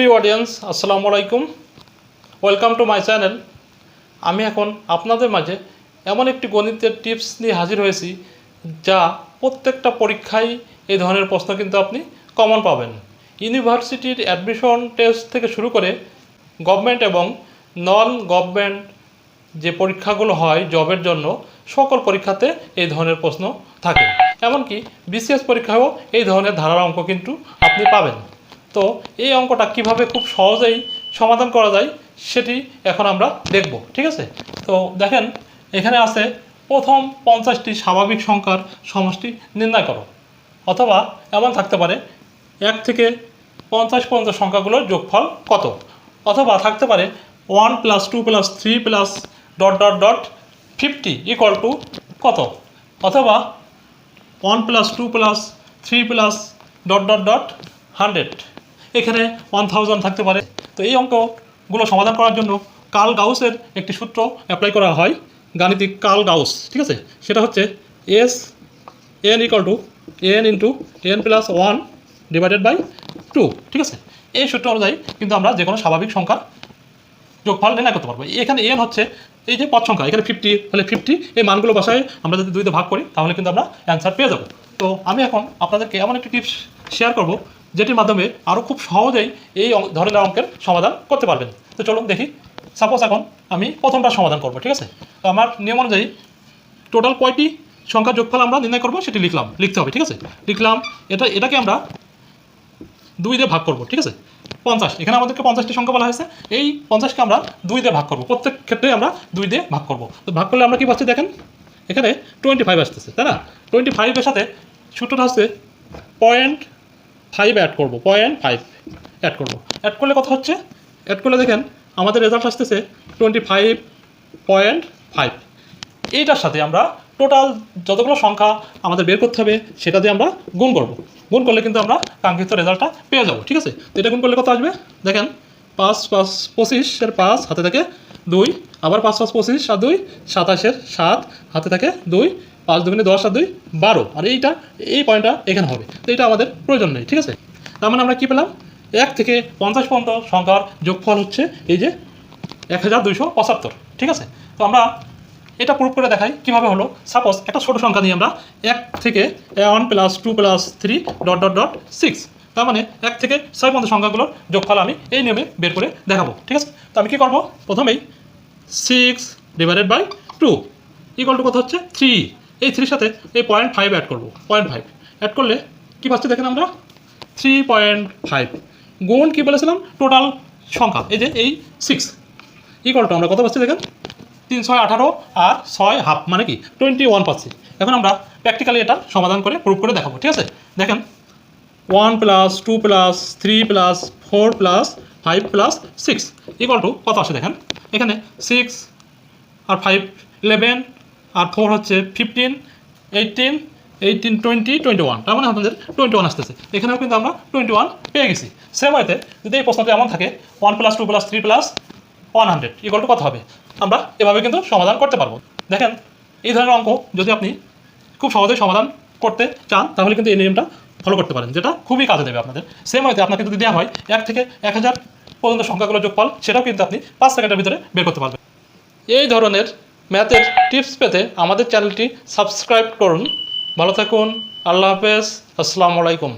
প্রিয় অডিয়েন্স আসসালামু আলাইকুম। ওয়েলকাম টু মাই চ্যানেল আমি এখন আপনাদের মাঝে এমন একটি গণিতের টিপস নিয়ে হাজির হয়েছি, যা প্রত্যেকটা পরীক্ষায় এই ধরনের প্রশ্ন কিন্তু আপনি কমন পাবেন। ইউনিভার্সিটির অ্যাডমিশন টেস্ট থেকে শুরু করে গভর্নমেন্ট এবং নন গভর্নমেন্ট যে পরীক্ষাগুলো হয় জবের জন্য, সকল পরীক্ষাতে এই ধরনের প্রশ্ন থাকে। এমনকি বিসিএস পরীক্ষায়ও এই ধরনের ধারার অঙ্ক কিন্তু আপনি পাবেন। তো এই অঙ্কটা কীভাবে খুব সহজেই সমাধান করা যায় সেটি এখন আমরা দেখব, ঠিক আছে? তো দেখেন, এখানে আছে প্রথম পঞ্চাশটি স্বাভাবিক সংখ্যার সমষ্টি নির্ণয় করো। অথবা এমন থাকতে পারে, এক থেকে পঞ্চাশ পর্যন্ত সংখ্যাগুলোর যোগফল কত? অথবা থাকতে পারে one plus two plus three plus dot dot dot fifty equal to কত? অথবা one plus two plus three plus dot dot dot hundred. এখানে ওয়ান থাউজেন্ড থাকতে পারে। তো এই অঙ্কগুলো সমাধান করার জন্য কার্ল গাউসের একটি সূত্র অ্যাপ্লাই করা হয়, গাণিতিক কার্ল গাউস ঠিক আছে? সেটা হচ্ছে S N equal to N into N plus one divided by two ঠিক আছে? এই সূত্র অনুযায়ী কিন্তু আমরা যে কোনো স্বাভাবিক সংখ্যার যোগফল নির্ণয় করতে পারব। এখানে এন হচ্ছে এই যে পদ সংখ্যা, এখানে ফিফটি হলে ফিফটি এই মানগুলো বসায় আমরা যদি দুইতে ভাগ করি, তাহলে কিন্তু আমরা অ্যান্সার পেয়ে যাব। তো আমি এখন আপনাদেরকে এমন একটি টিপস শেয়ার করব যেটির মাধ্যমে আরও খুব সহজেই এই ধরনের অঙ্কের সমাধান করতে পারবেন। তো চলুন দেখি। সাপোজ এখন আমি প্রথমটা সমাধান করব, ঠিক আছে? তো আমার নিয়ম অনুযায়ী টোটাল কয়টি সংখ্যার যোগফল আমরা নির্ণয় করব সেটি লিখলাম, লিখতে হবে, ঠিক আছে? লিখলাম, এটা, এটাকে আমরা দুই দিয়ে ভাগ করব, ঠিক আছে? পঞ্চাশ, এখানে আমাদেরকে পঞ্চাশটি সংখ্যা বলা হয়েছে। এই পঞ্চাশকে আমরা দুই দিয়ে ভাগ করব, প্রত্যেক ক্ষেত্রে আমরা দুই দিয়ে ভাগ করব। তো ভাগ করলে আমরা কি পাচ্ছি দেখেন? এখানে টোয়েন্টি ফাইভ আসতেছে, তাই না? টোয়েন্টি ফাইভের সাথে সূত্রটা হচ্ছে পয়েন্ট ফাইভ অ্যাড করব পয়েন্ট ফাইভ অ্যাড করব। অ্যাড করলে কথা হচ্ছে অ্যাড করলে দেখেন আমাদের রেজাল্ট আসতেছে টোয়েন্টি ফাইভ পয়েন্ট ফাইভ এইটার সাথে আমরা টোটাল যতগুলো সংখ্যা আমাদের বের করতে হবে, সেটা দিয়ে আমরা গুণ করব। গুণ করলে কিন্তু আমরা কাঙ্ক্ষিত রেজাল্টটা পেয়ে যাব, ঠিক আছে? তো এটা গুণ করলে কত আসবে? দেখেন, পাঁচ পাঁচ পঁচিশের পাঁচ, হাতে থাকে দুই, আবার পাঁচ পাঁচ, পঁচিশ আর দুই, সাতাশের সাত, হাতে থাকে দুই পাঁচ দুগুণে দশ আর দুই বারো। আর এইটা, এই পয়েন্টটা এখানে হবে। তো এটা আমাদের প্রয়োজন নেই, ঠিক আছে? তার মানে আমরা কী পেলাম? এক থেকে পঞ্চাশ পর্যন্ত সংখ্যার যোগফল হচ্ছে এই যে এক হাজার দুইশো পঁচাত্তর, ঠিক আছে? তো আমরা এটা প্রুভ করে দেখাই কীভাবে হলো। সাপোজ একটা ছোটো সংখ্যা নিয়ে আমরা এক থেকে one plus two plus three dot dot dot six তার মানে এক থেকে ছয় পর্যন্ত সংখ্যাগুলোর যোগফল আমি এই নিয়মে বের করে দেখাবো, ঠিক আছে? তো আমি কী করব? প্রথমেই six divided by two equal to কত হচ্ছে? থ্রি এই থ্রির সাথে এই পয়েন্ট ফাইভ অ্যাড করব পয়েন্ট ফাইভ অ্যাড করলে কী পাচ্ছি দেখেন আমরা? থ্রি পয়েন্ট ফাইভ গুণ কী বলেছিলাম? টোটাল সংখ্যা, এই যে এই সিক্স ইকুয়াল টু আমরা কত পাচ্ছি দেখেন? তিন ছয় আঠারো আর ছয় হাফ মানে কি? টোয়েন্টি ওয়ান পাচ্ছি। এখন আমরা প্র্যাকটিক্যালি এটা সমাধান করে প্রুভ করে দেখাবো, ঠিক আছে? দেখেন one plus two plus three plus four plus five plus six equal to কত আসে দেখেন? এখানে সিক্স আর ফাইভ ইলেভেন আর ফোর হচ্ছে fifteen eighteen eighteen twenty twenty one তার মানে আপনাদের টোয়েন্টি ওয়ান আসতেছে। এখানেও কিন্তু আমরা টোয়েন্টি ওয়ান পেয়ে গেছি। সেম ওয়েতে যদি এই প্রশ্নটা এমন থাকে one plus two plus three plus one hundred equal to কত হবে? আমরা এভাবে কিন্তু সমাধান করতে পারব। দেখেন, এই ধরনের অঙ্ক যদি আপনি খুব সহজেই সমাধান করতে চান, তাহলে কিন্তু এই নিয়মটা ফলো করতে পারেন, যেটা খুবই কাজে দেবে আপনাদের। সেম হয়তো আপনাকে যদি দেওয়া হয়, এক থেকে এক হাজার পর্যন্ত সংখ্যাগুলো যোগফল, সেটাও কিন্তু আপনি পাঁচ সেকেন্ডের ভিতরে বের করতে পারবেন। এই ধরনের ম্যাথের টিপস পেতে আমাদের চ্যানেলটি সাবস্ক্রাইব করুন। ভালো থাকুন। আল্লাহ হাফেজ। আসসালামু আলাইকুম।